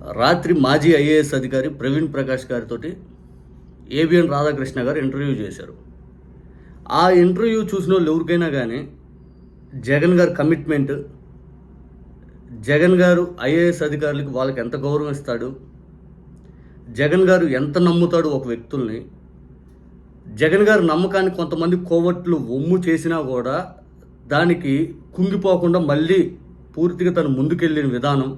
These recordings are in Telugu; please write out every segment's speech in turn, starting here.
రాత్రి మాజీ ఐఏఎస్ అధికారి ప్రవీణ్ ప్రకాష్ గారితో ఏబిఎన్ రాధాకృష్ణ గారు ఇంటర్వ్యూ చేశారు. ఆ ఇంటర్వ్యూ చూసిన వాళ్ళు ఎవరికైనా కానీ జగన్ గారు కమిట్మెంట్ జగన్ గారు ఐఏఎస్ అధికారులకు వాళ్ళకి ఎంత గౌరవం ఇస్తాడు జగన్ గారు ఎంత నమ్ముతాడు ఒక వ్యక్తుల్ని జగన్ గారి నమ్మకాన్ని కొంతమంది కోవట్లు ఒమ్ము చేసినా కూడా దానికి కుంగిపోకుండా మళ్ళీ పూర్తిగా తను ముందుకెళ్ళిన విధానం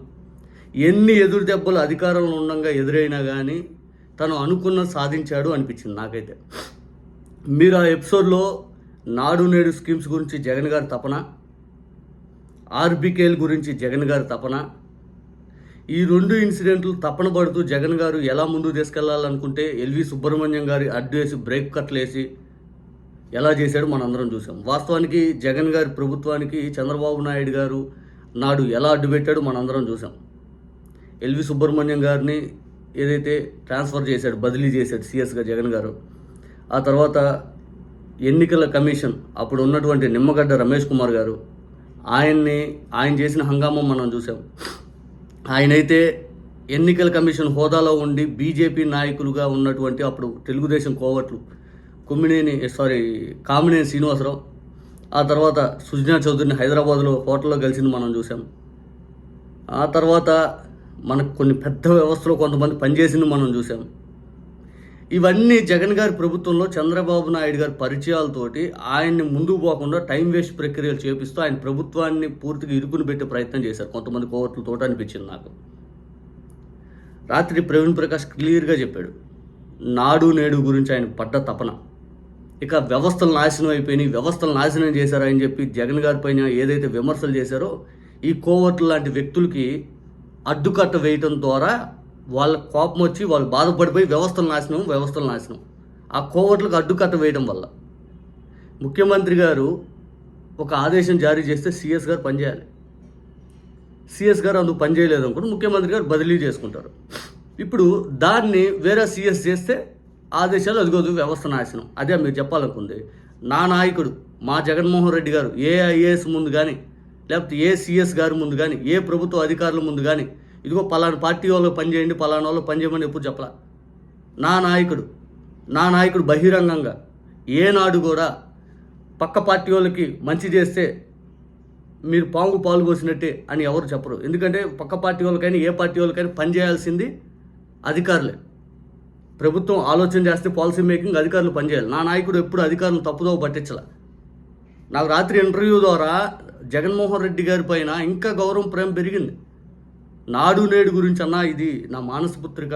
ఎన్ని ఎదురు దెబ్బలు అధికారంలో ఉండగా ఎదురైనా కానీ తను అనుకున్న సాధించాడు అనిపించింది నాకైతే. మీరు ఆ ఎపిసోడ్లో నాడు నేడు స్కీమ్స్ గురించి జగన్ గారి తపన ఆర్బికేల్ గురించి జగన్ గారి తపన ఈ రెండు ఇన్సిడెంట్లు తపన పడుతూ జగన్ గారు ఎలా ముందుకు తీసుకెళ్ళాలనుకుంటే ఎల్వి సుబ్రహ్మణ్యం గారి అడ్డు వేసి బ్రేక్ కట్లేసి ఎలా చేశాడో మనందరం చూసాం వాస్తవానికి జగన్ గారి ప్రభుత్వానికి చంద్రబాబు నాయుడు గారు నాడు ఎలా అడ్డు పెట్టాడో మనందరం చూసాం ఎల్వి సుబ్రహ్మణ్యం గారిని ఏదైతే ట్రాన్స్ఫర్ చేశాడు బదిలీ చేశాడు సిఎస్గా జగన్ గారు ఆ తర్వాత ఎన్నికల కమిషన్ అప్పుడు ఉన్నటువంటి నిమ్మగడ్డ రమేష్ కుమార్ గారు ఆయన్ని ఆయన చేసిన హంగామం మనం చూసాం. ఆయనైతే ఎన్నికల కమిషన్ హోదాలో ఉండి బీజేపీ నాయకులుగా ఉన్నటువంటి అప్పుడు తెలుగుదేశం కోవట్లు కుమ్మినేని సారీ కామినేని శ్రీనివాసరావు ఆ తర్వాత సుజనా చౌదరిని హైదరాబాద్లో హోటల్లో కలిసింది మనం చూసాం. ఆ తర్వాత మనకు కొన్ని పెద్ద వ్యవస్థలో కొంతమంది పనిచేసింది మనం చూసాం. ఇవన్నీ జగన్ గారి ప్రభుత్వంలో చంద్రబాబు నాయుడు గారి పరిచయాలతోటి ఆయన్ని ముందుకు పోకుండా టైం వేస్ట్ ప్రక్రియలు చేపిస్తూ ఆయన ప్రభుత్వాన్ని పూర్తిగా ఇరుకుని పెట్టే ప్రయత్నం చేశారు. కొంతమంది కోవట్లతో అనిపించింది నాకు. రాత్రి ప్రవీణ్ ప్రకాష్ క్లియర్గా చెప్పాడు. నాడు నేడు గురించి ఆయన పడ్డ తపన. ఇక వ్యవస్థలు నాశనం అయిపోయినాయి వ్యవస్థలు నాశనం చేశారని చెప్పి జగన్ గారి పైన ఏదైతే విమర్శలు చేశారో ఈ కోవర్టు లాంటి వ్యక్తులకి అడ్డుకట్ట వేయటం ద్వారా వాళ్ళ కోపం వచ్చి వాళ్ళు బాధపడిపోయి వ్యవస్థలు నాశనం వ్యవస్థలు నాశనం ఆ కోవట్లకు అడ్డుకట్ట వేయడం వల్ల. ముఖ్యమంత్రి గారు ఒక ఆదేశం జారీ చేస్తే సిఎస్ గారు పనిచేయాలి సిఎస్ గారు అందుకు పనిచేయలేదు అనుకుంటే ముఖ్యమంత్రి గారు బదిలీ చేసుకుంటారు. ఇప్పుడు దాన్ని వేరే సిఎస్ చేస్తే ఆదేశాలు అదిగోదు వ్యవస్థ నాశనం. అదే మీరు చెప్పాలనుకుంది నా నాయకుడు మా జగన్మోహన్ రెడ్డి గారు ఏ ఐఏఎస్ ముందు కానీ లేకపోతే ఏ సిఎస్ గారి ముందు కానీ ఏ ప్రభుత్వ అధికారుల ముందు కానీ ఇదిగో పలానా పార్టీ వాళ్ళు పనిచేయండి పలానా వాళ్ళు పనిచేయమని ఎప్పుడు చెప్పలా? నా నాయకుడు నా నాయకుడు బహిరంగంగా ఏనాడు కూడా పక్క పార్టీ వాళ్ళకి మంచి చేస్తే మీరు పాంగు పాలు పోసినట్టే అని ఎవరు చెప్పరు. ఎందుకంటే పక్క పార్టీ వాళ్ళకైనా ఏ పార్టీ వాళ్ళకైనా పనిచేయాల్సింది అధికారులే. ప్రభుత్వం ఆలోచన చేస్తే పాలసీ మేకింగ్ అధికారులు పనిచేయాలి. నా నాయకుడు ఎప్పుడు అధికారులను తప్పుదోవ పట్టించాల. నాకు రాత్రి ఇంటర్వ్యూ ద్వారా జగన్మోహన్ రెడ్డి గారి పైన ఇంకా గౌరవం ప్రేమ పెరిగింది. నాడు నేడు గురించి అన్నా ఇది నా మానస పుత్రిక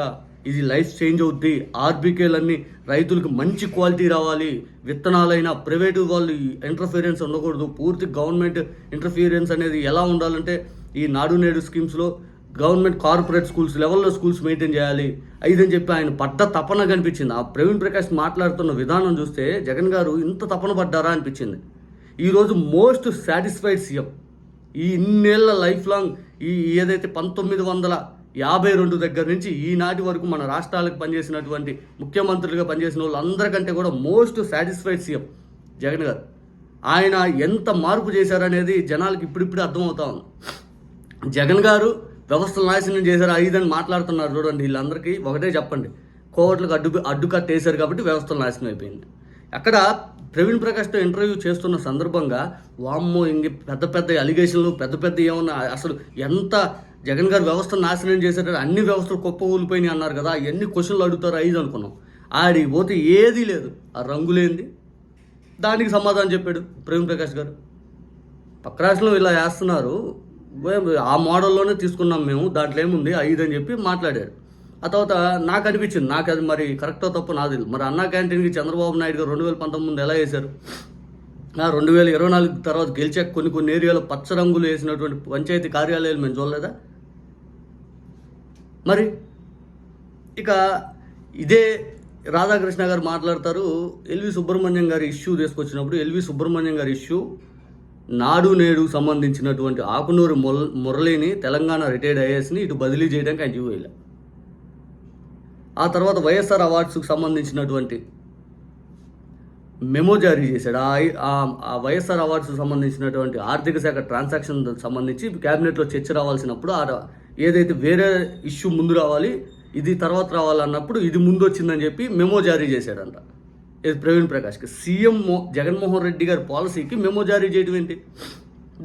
ఇది లైఫ్ చేంజ్ అవుద్ది. ఆర్బీకేలన్నీ రైతులకు మంచి క్వాలిటీ రావాలి. విత్తనాలైనా ప్రైవేటు వాళ్ళు ఇంటర్ఫీరియన్స్ ఉండకూడదు. పూర్తి గవర్నమెంట్ ఇంటర్ఫీరియన్స్ అనేది ఎలా ఉండాలంటే ఈ నాడు నేడు స్కీమ్స్లో గవర్నమెంట్ కార్పొరేట్ స్కూల్స్ లెవెల్లో స్కూల్స్ మెయింటైన్ చేయాలి. ఐదని చెప్పి ఆయన పడ్డ తపన కనిపించింది. ఆ ప్రవీణ్ ప్రకాష్ మాట్లాడుతున్న విధానం చూస్తే జగన్ గారు ఇంత తపన పడ్డారా అనిపించింది. ఈరోజు మోస్ట్ సాటిస్ఫైడ్ సీఎం. ఈ ఇన్నేళ్ళ లైఫ్ లాంగ్ ఈ ఏదైతే పంతొమ్మిది వందల యాభై రెండు దగ్గర నుంచి ఈనాటి వరకు మన రాష్ట్రాలకు పనిచేసినటువంటి ముఖ్యమంత్రులుగా పనిచేసిన వాళ్ళందరికంటే కూడా మోస్ట్ సాటిస్ఫైడ్ సీఎం జగన్ గారు. ఆయన ఎంత మార్పు చేశారనేది జనాలకు ఇప్పుడిప్పుడు అర్థమవుతా ఉంది. జగన్ గారు వ్యవస్థలు నాశనం చేశారు ఐదని మాట్లాడుతున్నారు చూడండి వీళ్ళందరికీ. ఒకటే చెప్పండి కోవట్లకు అడ్డు అడ్డు కట్టేశారు కాబట్టి వ్యవస్థలు నాశనం అయిపోయింది. అక్కడ ప్రవీణ్ ప్రకాష్తో ఇంటర్వ్యూ చేస్తున్న సందర్భంగా వామ్మో ఇంక పెద్ద పెద్ద అలిగేషన్లు పెద్ద పెద్ద ఏమన్నా అసలు ఎంత జగన్ గారు వ్యవస్థను నాశనం చేశారు అన్ని వ్యవస్థలు కుప్ప ఊలిపోయినాయి అన్నారు కదా ఎన్ని క్వశ్చన్లు అడుగుతారు ఐదు అనుకున్నాం. ఆడికి పోతే ఏదీ లేదు. ఆ రంగులేంది. దానికి సమాధానం చెప్పాడు ప్రవీణ్ ప్రకాష్ గారు. పక్క రాష్ట్రంలో ఇలా వేస్తున్నారు. ఆ మోడల్లోనే తీసుకున్నాం మేము దాంట్లో ఏముంది? ఐదు అని చెప్పి మాట్లాడారు. ఆ తర్వాత నాకు అనిపించింది నాకు అది మరి కరెక్టో తప్పు నాది. మరి అన్నా క్యాంటీన్కి చంద్రబాబు నాయుడు గారు రెండు వేల పంతొమ్మిది ఎలా వేశారు? రెండు వేల ఇరవై నాలుగు తర్వాత గెలిచాక కొన్ని కొన్ని ఏరియాలో పచ్చ రంగులు వేసినటువంటి పంచాయతీ కార్యాలయాలు మేము చూడలేదా? మరి ఇక ఇదే రాధాకృష్ణ గారు మాట్లాడతారు ఎల్వి సుబ్రహ్మణ్యం గారి ఇష్యూ తీసుకొచ్చినప్పుడు ఎల్వి సుబ్రహ్మణ్యం గారి ఇష్యూ నాడు నేడు సంబంధించినటువంటి ఆకునూరు ముర మురళిని తెలంగాణ రిటైర్డ్ ఐఏఎస్ని ఇటు బదిలీ చేయడానికి ఆయన జీవోయిల ఆ తర్వాత వైఎస్ఆర్ అవార్డ్స్కు సంబంధించినటువంటి మెమో జారీ చేశాడు. ఆ వైఎస్ఆర్ అవార్డ్స్ సంబంధించినటువంటి ఆర్థిక శాఖ ట్రాన్సాక్షన్ సంబంధించి క్యాబినెట్లో చర్చ రావాల్సినప్పుడు ఆ ఏదైతే వేరే ఇష్యూ ముందు రావాలి ఇది తర్వాత రావాలన్నప్పుడు ఇది ముందు వచ్చిందని చెప్పి మెమో జారీ చేశాడంట. ఇది ప్రవీణ్ ప్రకాష్కి. సీఎం జగన్మోహన్ రెడ్డి గారి పాలసీకి మెమో జారీ చేయడం ఏంటి?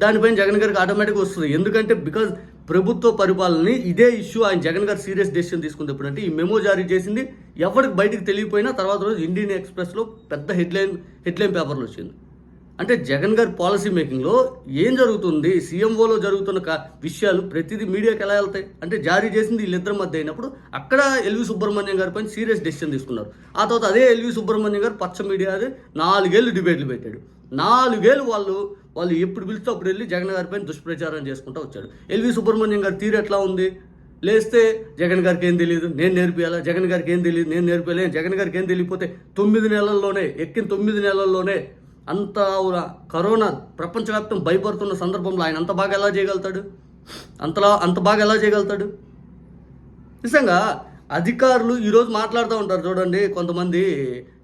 దానిపైన జగన్ గారికి ఆటోమేటిక్గా వస్తుంది. ఎందుకంటే బికాజ్ ప్రభుత్వ పరిపాలనని ఇదే ఇష్యూ ఆయన జగన్ గారు సీరియస్ డెసిషన్ తీసుకుంది ఎప్పుడంటే ఈ మెమో జారీ చేసింది. ఎవరికి బయటికి తెలియపోయినా తర్వాత రోజు ఇండియన్ ఎక్స్ప్రెస్లో పెద్ద హెడ్లైన్ హెడ్లైన్ పేపర్లు వచ్చింది. అంటే జగన్ గారి పాలసీ మేకింగ్లో ఏం జరుగుతుంది? సీఎంఓలో జరుగుతున్న విషయాలు ప్రతిదీ మీడియాకి ఎలా వెళ్తాయి? అంటే జారీ చేసింది వీళ్ళిద్దరి మధ్య అయినప్పుడు అక్కడ ఎల్వి సుబ్రహ్మణ్యం గారి పైన సీరియస్ డెసిషన్ తీసుకున్నారు. ఆ తర్వాత అదే ఎల్వి సుబ్రహ్మణ్యం గారు పచ్చ మీడియా నాలుగేళ్ళు డిబేట్లు పెట్టాడు. నాలుగేళ్ళు వాళ్ళు వాళ్ళు ఎప్పుడు పిలిస్తే అప్పుడు వెళ్ళి జగన్ గారి పైన దుష్ప్రచారం చేసుకుంటూ వచ్చాడు. ఎల్వి సుబ్రహ్మణ్యం గారి తీరు ఎట్లా ఉంది? లేస్తే జగన్ గారికి ఏం తెలియదు నేను నేర్పియాలా? జగన్ గారికి ఏం తెలియదు నేను నేర్పియాలి? జగన్ గారికి ఏం తెలియకపోతే తొమ్మిది నెలల్లోనే ఎక్కిన తొమ్మిది నెలల్లోనే అంత కరోనా ప్రపంచవ్యాప్తం భయపడుతున్న సందర్భంలో ఆయన అంత బాగా ఎలా చేయగలుగుతాడు? అంతలా అంత బాగా ఎలా చేయగలుగుతాడు? నిజంగా అధికారులు ఈరోజు మాట్లాడుతూ ఉంటారు చూడండి కొంతమంది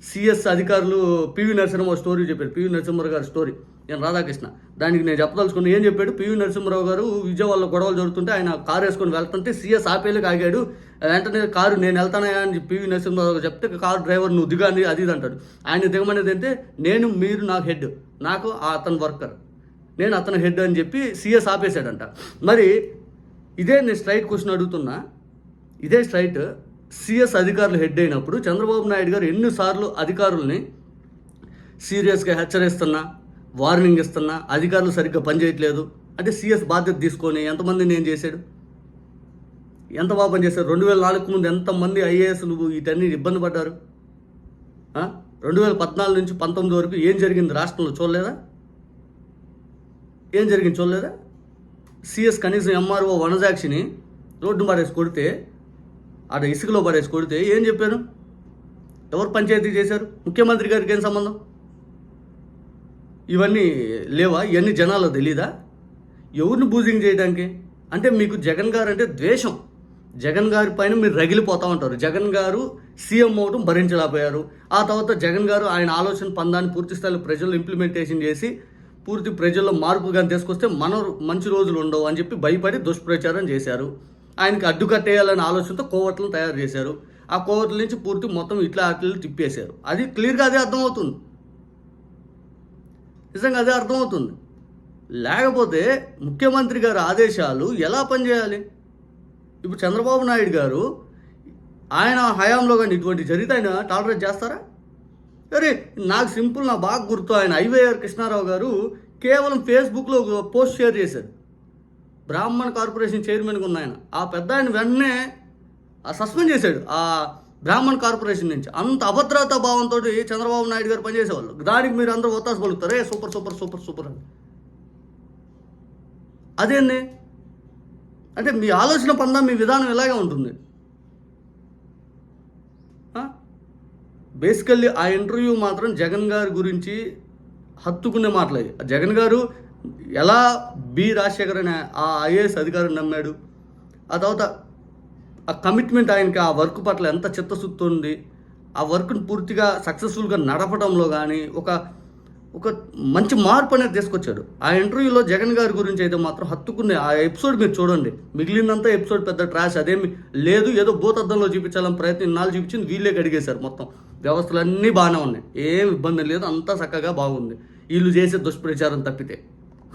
సిఎస్ అధికారులు పివి నరసింహరావు స్టోరీ చెప్పారు. పివి నరసింహరావు గారి స్టోరీ. నేను రాధాకృష్ణ. దానికి నేను చెప్పదలుచుకున్నా ఏం చెప్పాడు? పివి నరసింహరావు గారు విజయవాడలో గొడవలు జరుగుతుంటే ఆయన కారు వేసుకొని వెళ్తుంటే సీఎస్ ఆపేలకు ఆగాడు. వెంటనే కారు నేను వెళ్తానయా అని పివి నరసింహరావు గారు చెప్తే కారు డ్రైవర్ నువ్వు దిగాని అది ఇది అంటాడు. ఆయన దిగమనేది అంటే నేను మీరు నాకు హెడ్. నాకు ఆ అతను వర్కర్. నేను అతను హెడ్ అని చెప్పి సీఎస్ ఆపేశాడంట. మరి ఇదే నేను స్ట్రైట్ క్వశ్చన్ అడుగుతున్నా. ఇదే స్ట్రైట్ సిఎస్ అధికారులు హెడ్ అయినప్పుడు చంద్రబాబు నాయుడు గారు ఎన్నిసార్లు అధికారుల్ని సీరియస్గా హెచ్చరిస్తున్నా వార్నింగ్ ఇస్తున్నా అధికారులు సరిగ్గా పనిచేయట్లేదు. అంటే సీఎస్ బాధ్యత తీసుకొని ఎంతమందిని ఏం చేశాడు? ఎంత బాగా పనిచేశారు రెండు వేల నాలుగు ముందు ఎంతమంది ఐఏఎస్లు వీటన్ని ఇబ్బంది పడ్డారు? రెండు వేల పద్నాలుగు నుంచి పంతొమ్మిది వరకు ఏం జరిగింది రాష్ట్రంలో చూడలేదా? ఏం జరిగింది చూడలేదా? సిఎస్ కనీసం ఎంఆర్ఓ వనజాక్షిని రోడ్డు మారేసి కొడితే ఆడ ఇసుకలో పడేసి కొడితే ఏం చెప్పారు? ఎవరు పంచాయతీ చేశారు? ముఖ్యమంత్రి గారికి ఏం సంబంధం? ఇవన్నీ లేవా? ఇవన్నీ జనాలు తెలీదా? ఎవరిని బూజింగ్ చేయడానికి? అంటే మీకు జగన్ గారు అంటే ద్వేషం. జగన్ గారి పైన మీరు రగిలిపోతూ ఉంటారు. జగన్ గారు సీఎం అవడం భరించలేకపోయారు. ఆ తర్వాత జగన్ గారు ఆయన ఆలోచన పందాన్ని పూర్తి స్థాయిలో ప్రజల్లో ఇంప్లిమెంటేషన్ చేసి పూర్తి ప్రజల్లో మార్పు కానీ తీసుకొస్తే మన మంచి రోజులు ఉండవు అని చెప్పి భయపడి దుష్ప్రచారం చేశారు. ఆయనకి అడ్డుకట్టేయాలనే ఆలోచనతో కోవట్లను తయారు చేశారు. ఆ కోవట్ల నుంచి పూర్తి మొత్తం ఇట్లా అట్లా తిప్పేశారు. అది క్లియర్గా అదే అర్థమవుతుంది. నిజంగా అదే అర్థమవుతుంది. లేకపోతే ముఖ్యమంత్రి గారి ఆదేశాలు ఎలా పనిచేయాలి? ఇప్పుడు చంద్రబాబు నాయుడు గారు ఆయన హయాంలో కానీ ఇటువంటి జరిగితే ఆయన టాలరేట్ చేస్తారా? అరే నాకు సింపుల్ నా బాగా గుర్తు. ఆయన ఐవైఆర్ కృష్ణారావు గారు కేవలం ఫేస్బుక్లో పోస్ట్ షేర్ చేశారు. బ్రాహ్మణ్ కార్పొరేషన్ చైర్మన్గా ఉన్న ఆయన. ఆ పెద్ద ఆయన వెంటనే ఆ సస్పెండ్ చేశాడు ఆ బ్రాహ్మణ్ కార్పొరేషన్ నుంచి. అంత అభద్రతా భావంతో చంద్రబాబు నాయుడు గారు పనిచేసేవాళ్ళు. దానికి మీరు అందరూ ఒత్తాసు పలుకుతారే. సూపర్ సూపర్ సూపర్ సూపర్ అని. అదేంది? అంటే మీ ఆలోచన పందా మీ విధానం ఇలాగే ఉంటుంది. బేసికల్లీ ఆ ఇంటర్వ్యూ మాత్రం జగన్ గారి గురించి హత్తుకునే మాటలే. జగన్ గారు ఎలా బి రాజశేఖర్ అనే ఆ ఐఏఎస్ అధికారిని నమ్మాడు? ఆ తర్వాత ఆ కమిట్మెంట్ ఆయనకి ఆ వర్క్ పట్ల ఎంత చిత్తశుద్ధి ఉంది? ఆ వర్క్ను పూర్తిగా సక్సెస్ఫుల్గా నడపడంలో కానీ ఒక ఒక మంచి మార్పు అనేది తీసుకొచ్చాడు. ఆ ఇంటర్వ్యూలో జగన్ గారి గురించి అయితే మాత్రం హత్తుకునే ఆ ఎపిసోడ్ మీరు చూడండి. మిగిలినంతా ఎపిసోడ్ పెద్ద ట్రాష్ అదేమి లేదు. ఏదో భూతద్దంలో చూపించాలని ప్రయత్నం నాలుగు చూపించింది వీళ్ళే అడిగేశారు మొత్తం. వ్యవస్థలు అన్నీ బాగానే ఉన్నాయి. ఏం ఇబ్బంది లేదు. అంతా చక్కగా బాగుంది. వీళ్ళు చేసే దుష్ప్రచారం తప్పితే.